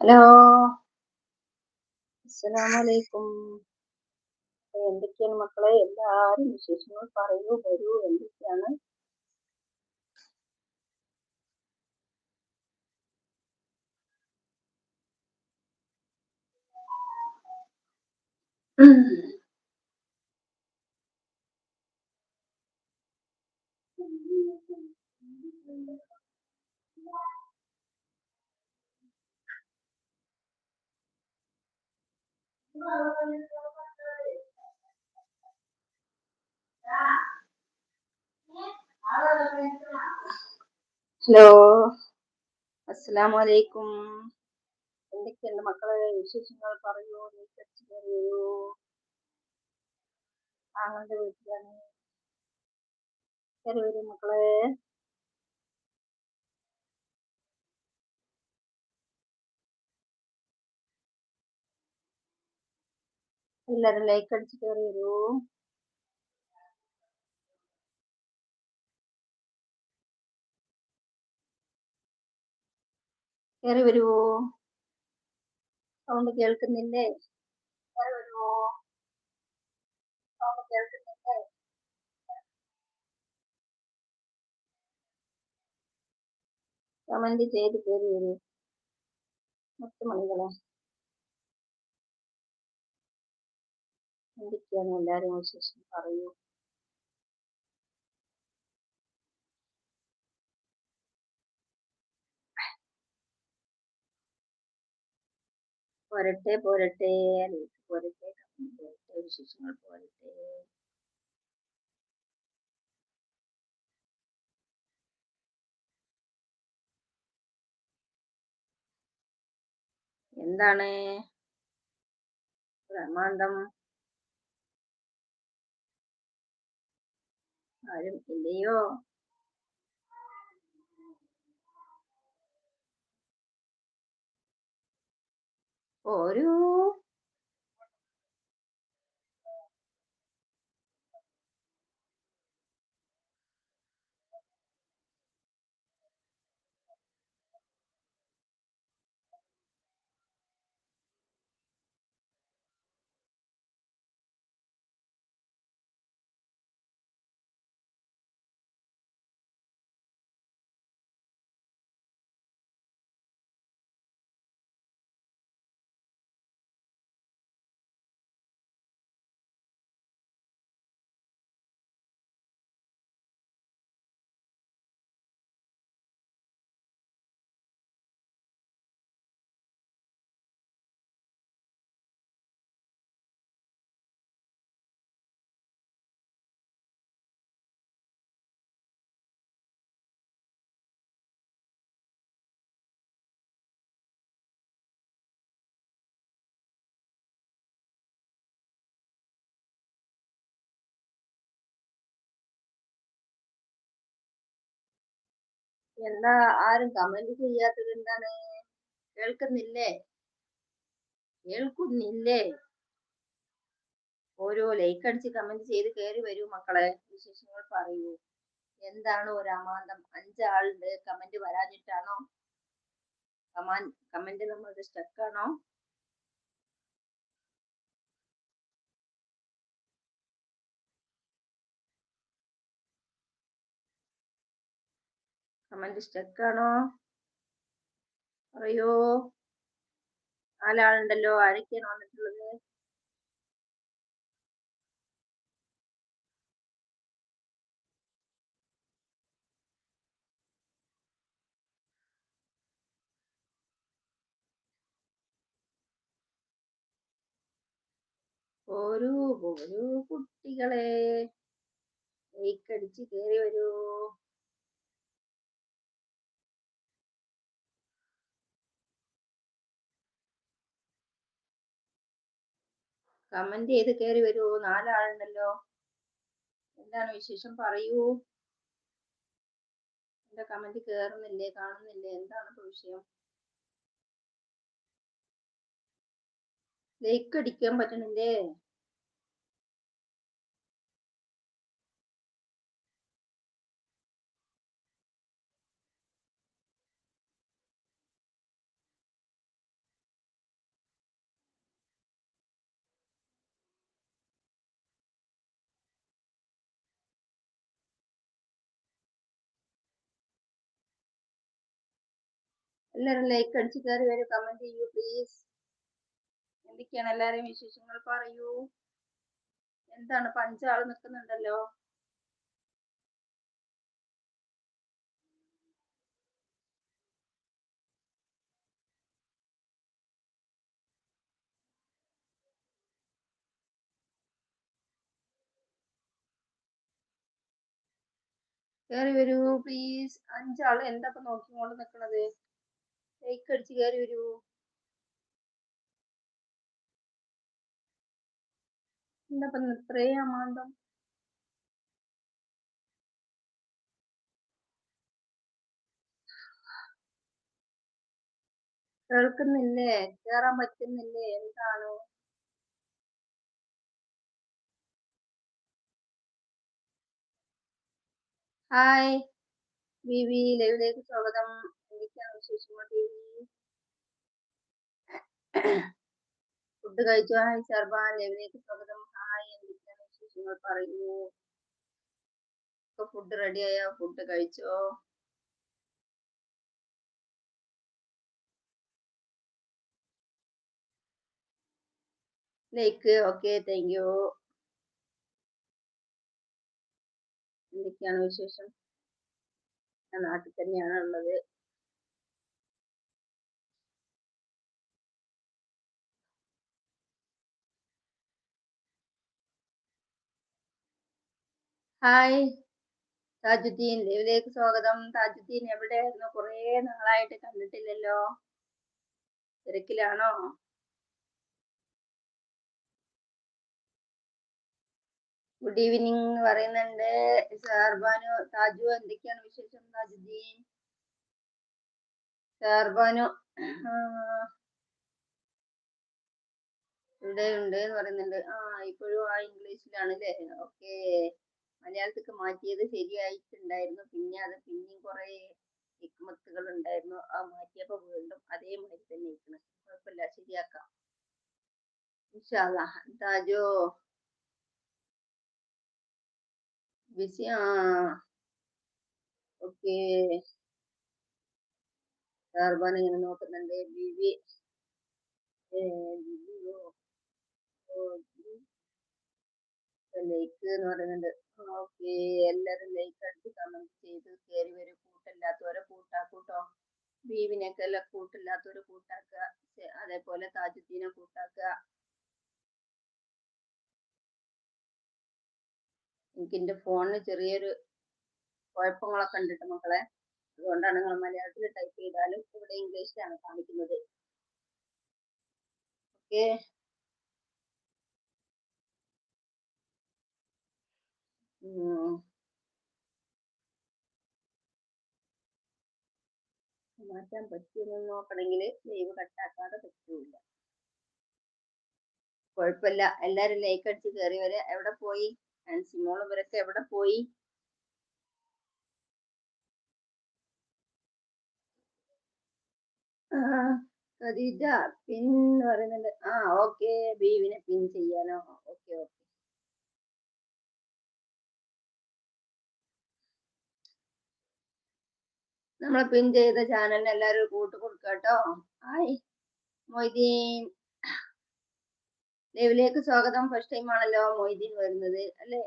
Hello. അസ്സലാമലൈക്കും. എന്തൊക്കെയാണ് മക്കളെ? എല്ലാരും വിശേഷങ്ങൾ? പറയൂ വരൂ എന്തൊക്കെയാണ്? ഹലോ. അസ്സലാമു അലൈക്കും എന്തൊക്കെയുണ്ട് മക്കളെ വിശേഷങ്ങൾ? പറയൂ. നീ കടിച്ചു പറയൂ ആങ്ങളുടെ വീട്ടിലാണ് മക്കളെ. എല്ലാരും ലൈക്ക് അടിച്ച് കയറി വരൂ. കയറി വരുവോ സൗണ്ട് കേൾക്കുന്നില്ലേ? കയറി വരുവോ സൗണ്ട് കേൾക്കുന്നില്ലേ? കമന്റ് ചെയ്ത് കയറി വരൂ. മുത്തുമണികളെ എന്തൊക്കെയാണ് എല്ലാവരും വിശേഷം പറയൂ. പോരട്ടെ പോരട്ടെ പോരട്ടെ പോരട്ടെ വിശേഷങ്ങൾ പോരട്ടെ. എന്താണ്? ബ്രഹ്മാണ്ടം. ആരും ഇല്ലയോ ഒരു എന്താ ആരും കമന്റ് ചെയ്യാത്തത് എന്താണ്? കേൾക്കുന്നില്ലേ? കേൾക്കുന്നില്ലേ? ഓരോ ലൈക്ക് അടിച്ച് കമന്റ് ചെയ്ത് കയറി വരൂ മക്കളെ. വിശേഷങ്ങൾ പറയൂ. എന്താണ് ഒരു അമാന്തം? അഞ്ചാളുണ്ട്. കമന്റ് വരാഞ്ഞിട്ടാണോ? കമാൻ കമന്റ് നമ്മളുടെ സ്റ്റക്കാണോ കമന്റ് സ്റ്റക്കാണോ പറയോ. നാലാളുണ്ടല്ലോ ആരൊക്കെയാണ് വന്നിട്ടുള്ളത്? ഒരു ഒരു കുട്ടികളെ. ലൈക്കടിച്ച് കേറി വരൂ. കമന്റ് ചെയ്ത് കയറി വരൂ. നാലാളുണ്ടല്ലോ. എന്താണ് വിശേഷം? പറയൂ. എന്റെ കമന്റ് കേറുന്നില്ലേ? കാണുന്നില്ലേ? എന്താണ് വിഷയം? ലൈക്ക് അടിക്കാൻ പറ്റണില്ലേ? എല്ലാരും ലൈക്ക് അടിച്ച് കയറി വരൂ കമന്റ് ചെയ്യൂ പ്ലീസ് എന്തൊക്കെയാണ് എല്ലാരെയും വിശേഷങ്ങൾ പറയൂ. എന്താണ് പഞ്ചാൾ നിൽക്കുന്നുണ്ടല്ലോ? കയറി വരൂ പ്ലീസ് അഞ്ചാൾ എന്താ നോക്കിക്കൊണ്ട് നിക്കണത്? ലൈക്ക് അടിച്ച് കയറി വരുമോ എന്താ പറഞ്ഞ ഇത്രയും അമാന്തം? കേൾക്കുന്നില്ലേ? കേറാൻ പറ്റുന്നില്ലേ? എന്താണ്? ഹായ് ബിബി ലൈവിലേക്ക് സ്വാഗതം. എന്തൊക്കെയാണ് വിശേഷങ്ങൾ ഫുഡ് കഴിച്ചു. ഹായ് സർബാൻ ലൈവിലേക്ക് സ്വാഗതം. ഹായ് എന്തൊക്കെയാണ് വിശേഷങ്ങൾ? പറയൂ ഇപ്പൊ ഫുഡ് റെഡിയായോ ഫുഡ് കഴിച്ചോ? ലൈക്ക്. ഓക്കെ താങ്ക് യു എന്തൊക്കെയാണ് വിശേഷം? ഞാൻ നാട്ടിൽ തന്നെയാണ് ഉള്ളത് ഹായ് താജുദ്ദീൻ. ലൈവിലേക്ക് സ്വാഗതം. താജുദ്ദീൻ എവിടെയായിരുന്നു? കുറേ നാളായിട്ട് കണ്ടിട്ടില്ലല്ലോ. തിരക്കിലാണോ? ഗുഡ് ഈവനിങ് പറയുന്നുണ്ട്. സാർബാനു താജു എന്തൊക്കെയാണ് വിശേഷം താജുദ്ദീൻ? സാർബാനു ഇവിടെ ഉണ്ട് എന്ന് പറയുന്നുണ്ട്. ആ ഇപ്പോഴും ആ ഇംഗ്ലീഷിലാണ് അല്ലേ? ഓക്കെ മലയാളത്തിക്ക് മാറ്റിയത് ശരിയായിട്ടുണ്ടായിരുന്നു. പിന്നെ അത് പിന്നെയും കുറെ ഹിക്മത്തുകൾ ഉണ്ടായിരുന്നു. ആ മാറ്റിയപ്പോ വീണ്ടും അതേമാതിരി തന്നെ ഇരിക്കണം. കുഴപ്പമില്ല. ശരിയാക്കാം. താജോ. ബിസി ആ. ഓക്കെ. ഷാർബാൻ ഇങ്ങനെ നോക്കുന്നുണ്ട്. ബിബി. ലേക്ക് എന്ന് പറയുന്നുണ്ട്. ഓക്കെ. എല്ലാരും ലൈക്ക് അടിച്ച് കമന്റ് ചെയ്ത് കയറി വരും. കൂട്ടല്ലാത്തവരെ കൂട്ടാക്കൂട്ടോ. ബീവിനൊക്കെ എല്ലാം കൂട്ടില്ലാത്തവരെ കൂട്ടാക്കുക അതേപോലെ താജുദ്ദീനെ കൂട്ടാക്കുക എനിക്ക് എന്റെ ഫോണിന് ചെറിയൊരു കുഴപ്പങ്ങളൊക്കെ ഉണ്ട് മക്കളെ. അതുകൊണ്ടാണ് നിങ്ങൾ മലയാളത്തിൽ ടൈപ്പ് ചെയ്താലും ഇവിടെ ഇംഗ്ലീഷിലാണ് കാണിക്കുന്നത്. ഓക്കെ മാറ്റാൻ പറ്റുമെന്ന് നോക്കണമെങ്കിൽ ലൈവ് കട്ടാക്കാതെ പറ്റൂല. കുഴപ്പമില്ല. എല്ലാരും ലൈക്ക് അടിച്ച് കയറി വരെ എവിടെ പോയി? ആൻസിമോളും ഇവരൊക്കെ എവിടെ പോയി? ഖദീജ പിൻ പറയുന്നുണ്ട്. ആ ഓക്കെ ബീവിനെ പിൻ ചെയ്യാനോ? Okay okay. നമ്മളെ പിൻ ചെയ്ത? ചാനലിന് എല്ലാവരും കൂട്ട് കൊടുക്കുക കേട്ടോ. ഹായ്. മൊയ്തീൻ. ലൈവിലേക്ക് സ്വാഗതം. ഫസ്റ്റ് ടൈം ആണല്ലോ മൊയ്തീൻ വരുന്നത് അല്ലേ?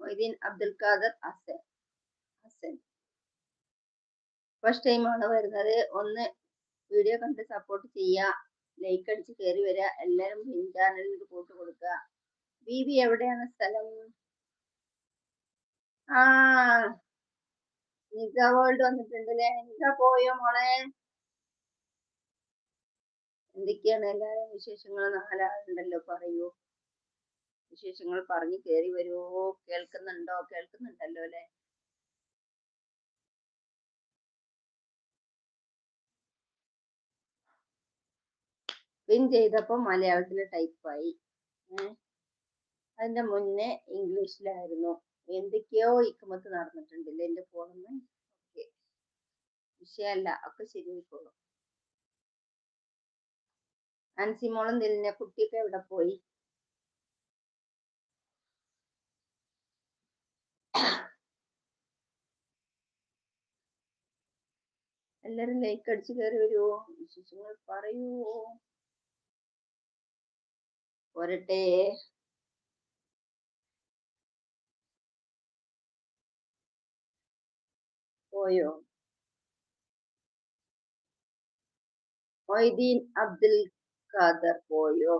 മൊയ്തീൻ അബ്ദുൽ ഖാദർ ഹസൻ. ഹസൻ. ഫസ്റ്റ് ടൈം ആണ് വരുന്നത്. ഒന്ന് വീഡിയോ കണ്ട് സപ്പോർട്ട് ചെയ്യുക ലൈക്ക് അടിച്ച് കയറി വരിക എല്ലാവരും പിൻ ചാനലിൽ കൂട്ട് കൊടുക്കുക ബി എവിടെയാണ് സ്ഥലം? ആ നിഗ വേൾഡ് വന്നിട്ടുണ്ടല്ലേ നിഗ പോയോ മോളെ? എന്തൊക്കെയാണ് എല്ലാരും വിശേഷങ്ങൾ നാലാളുണ്ടല്ലോ പറയൂ. വിശേഷങ്ങൾ പറഞ്ഞു കേറി വരുമോ കേൾക്കുന്നുണ്ടോ? കേൾക്കുന്നുണ്ടല്ലോ അല്ലെ പിൻ ചെയ്തപ്പോ മലയാളത്തിൽ ടൈപ്പായി അതിന്റെ മുന്നേ ഇംഗ്ലീഷിലായിരുന്നു എന്തൊക്കെയോ ഇക്കുമത്ത് നടന്നിട്ടുണ്ടല്ലേ എന്റെ ഫോണിന്ന് ഓക്കെ വിഷയമല്ല ഒക്കെ ശരിയായിക്കോളും. അൻസിമോളും ദിലിനെ കുട്ടിയൊക്കെ എവിടെ പോയി? എല്ലാരും ലൈക്ക് അടിച്ച് കയറി വരുമോ വിശേഷങ്ങൾ പറയുമോ പോരട്ടെ. പോയോ? മൊയ്തീൻ അബ്ദുൽ ഖാദർ പോയോ?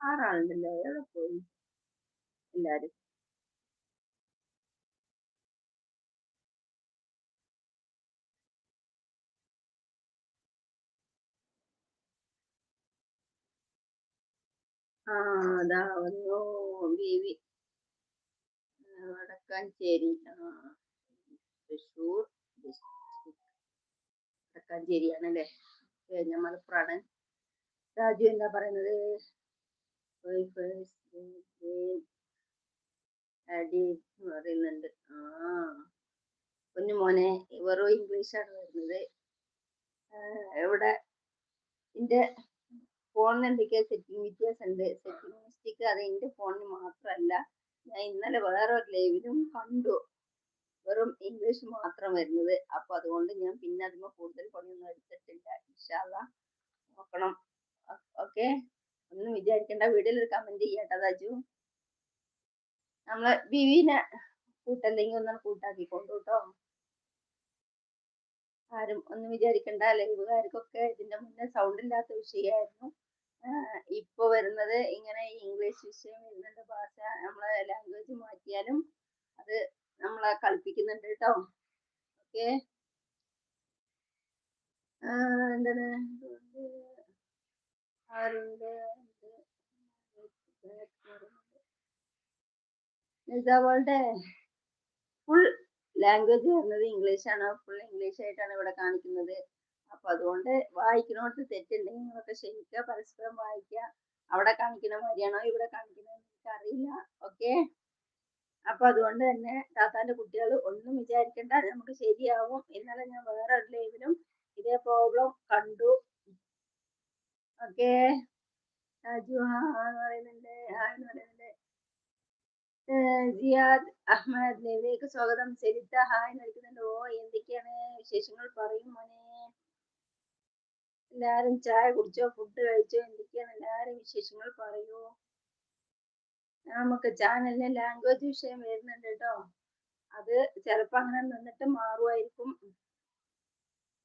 ആറാളുണ്ടല്ലോ. എവിടെ പോയി? എല്ലാരും. ആ അതാ വന്നു. ബീവി. വടക്കാഞ്ചേരി. ആ. തൃശ്ശൂർ വടക്കാഞ്ചേരിയാണല്ലേ ഞാൻ മലപ്പുറാണ് രാജു എന്താ പറയുന്നത്? പറയുന്നുണ്ട്. ആ കുഞ്ഞു മോനെ വെറും ഇംഗ്ലീഷാണ് വരുന്നത്. എവിടെ? എന്റെ ഫോണിന് എന്തൊക്കെയാ? സെറ്റിംഗ് വ്യത്യാസം ഉണ്ട്. സെറ്റിംഗ് മിസ്റ്റേക്ക് അത് എന്റെ ഫോണിന് മാത്രമല്ല ഞാൻ ഇന്നലെ വേറെ ഒരു ലൈവിലും കണ്ടു. വെറും ഇംഗ്ലീഷ് മാത്രം വരുന്നത്. അപ്പൊ അതുകൊണ്ട് ഞാൻ പിന്നെ അതിന് കൂടുതൽ പണിയൊന്നും എടുത്തിട്ടില്ല. ഇൻഷാല്ല നോക്കണം. ഓക്കെ. ഒന്നും വിചാരിക്കേണ്ട. വീഡിയോയിൽ ഒരു കമന്റ് ചെയ്യട്ടോ രാജു. നമ്മളെ ബിവിനെ കൂട്ടല്ലെങ്കിൽ ഒന്നും കൂട്ടാക്കിക്കൊണ്ടു കേട്ടോ ആരും ഒന്നും വിചാരിക്കണ്ട. ലൈവുകാർക്കൊക്കെ ഇതിന്റെ മുന്നേ സൗണ്ട് ഇല്ലാത്ത വിഷയമായിരുന്നു ഇപ്പൊ വരുന്നത് ഇങ്ങനെ ഇംഗ്ലീഷ് വിഷയം വരുന്നുണ്ട് ഭാഷ. നമ്മളെ ലാംഗ്വേജ് മാറ്റിയാലും നമ്മളെ കളിപ്പിക്കുന്നുണ്ട് കേട്ടോ. ഓക്കെ. എന്താണ്? ഫുൾ ലാംഗ്വേജ് വരുന്നത് ഇംഗ്ലീഷ് ആണ്. ഫുൾ ഇംഗ്ലീഷ് ആയിട്ടാണ് ഇവിടെ കാണിക്കുന്നത്. അപ്പൊ അതുകൊണ്ട് വായിക്കണോട്ട് തെറ്റുണ്ടെങ്കിൽ നിങ്ങളൊക്കെ ക്ഷമിക്കുക. പരസ്പരം വായിക്കുക. അവിടെ കാണിക്കുന്ന മാതിരിയാണോ? ഇവിടെ കാണിക്കുന്നത് എനിക്ക് അറിയില്ല ഓക്കെ. അപ്പൊ അതുകൊണ്ട് തന്നെ താത്താന്റെ കുട്ടികൾ ഒന്നും വിചാരിക്കണ്ട നമുക്ക് ശരിയാവും. ഇന്നലെ ഞാൻ വേറെ ഒരു ലൈവിലും ഇതേ പ്രോബ്ലം കണ്ടു. ഓക്കെ. രാജു ഹാ പറയുന്നുണ്ട് ഹാ എന്ന് പറയുന്നുണ്ട്. ജിയാദ് അഹമ്മദ് ലൈവിലേക്ക് സ്വാഗതം. സരിത ഹായ് നൽകുന്നുണ്ട് ഓ എന്തൊക്കെയാണ് വിശേഷങ്ങൾ? പറയും മോനെ. എല്ലാരും ചായ കുടിച്ചോ? ഫുഡ് കഴിച്ചോ? എന്തൊക്കെയാണ്? എല്ലാരും വിശേഷങ്ങൾ പറയൂ. നമുക്ക് ചാനലിന് ലാംഗ്വേജ് വിഷയം വരുന്നുണ്ട് കേട്ടോ. അത് ചിലപ്പോ അങ്ങനെ നിന്നിട്ട് മാറുമായിരിക്കും.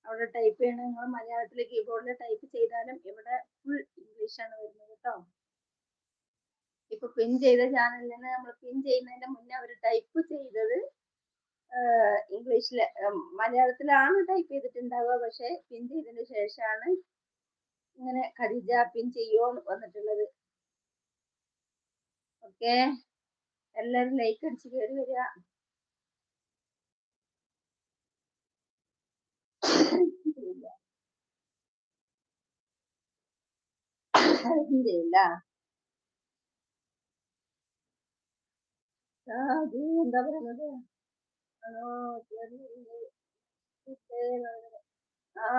അവിടെ ടൈപ്പ് ചെയ്യണ. നിങ്ങൾ മലയാളത്തിൽ കീബോർഡിൽ ടൈപ്പ് ചെയ്താലും ഇവിടെ ഫുൾ ഇംഗ്ലീഷ് ആണ് വരുന്നത് കേട്ടോ. ഇപ്പൊ പിൻ ചെയ്ത ചാനലിന് നമ്മൾ പിൻ ചെയ്യുന്നതിന്റെ മുന്നേ അവർ ടൈപ്പ് ചെയ്തത് ഇംഗ്ലീഷിൽ മലയാളത്തിലാണ് ടൈപ്പ് ചെയ്തിട്ടുണ്ടാവുക. പക്ഷെ പിൻ ചെയ്തതിന് ശേഷമാണ് ഇങ്ങനെ ഖദീജ പിൻ ചെയ്യോ വന്നിട്ടുള്ളത്. ഓക്കെ. എല്ലാരും ലൈക്ക് അടിച്ച് കയറി വരിക. എന്താ പറയുന്നത്? ആ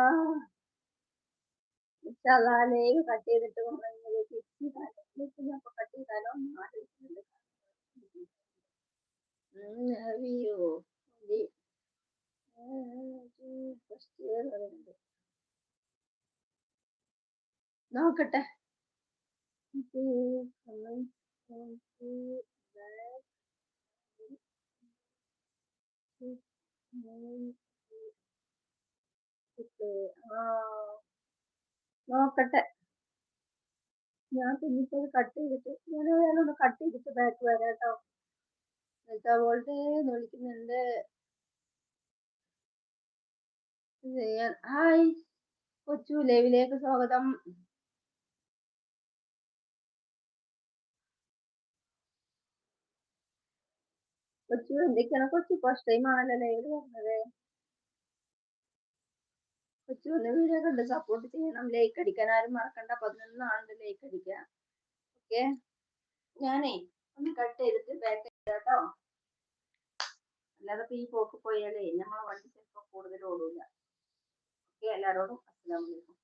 ലൈവ് കട്ട് ചെയ്തിട്ട് കട്ട് ചെയ്താലോ? റിയോ നോക്കട്ടെ. നോക്കട്ടെ. ഞാൻ പിന്നിപ്പോ കട്ട് ചെയ്തിട്ട് ഞാൻ ഒന്ന് കട്ട് ചെയ്തിട്ട് ബാക്ക് വരാം കേട്ടോ എന്നിട്ട് അവളുടെ വിളിക്കുന്നുണ്ട്. ഹായ് കൊച്ചു ലൈവിലേക്ക് സ്വാഗതം. കൊച്ചു എന്തൊക്കെയാണ്? കൊച്ചു ഫസ്റ്റ് ടൈം ആണല്ലോ ലൈവിൽ വരുന്നത്. കൊച്ചു ഒന്ന് വീഡിയോ കണ്ട് സപ്പോർട്ട് ചെയ്യണം. ലൈക്ക് അടിക്കാൻ ആരും മറക്കണ്ട. പതിനൊന്ന് ആളുണ്ട് ലൈക്ക് അടിക്കുക ഓക്കെ ഞാനേ ഒന്ന് കട്ട് ചെയ്തിട്ട് ബാക്ക് കേട്ടോ അല്ലാതെ ഈ പോക്ക് പോയാലേ നമ്മളെ വണ്ടി ചിലപ്പോൾ കൂടുതൽ ഓടൂല. ഓക്കെ എല്ലാരോടും അസ്സലാമലൈക്കും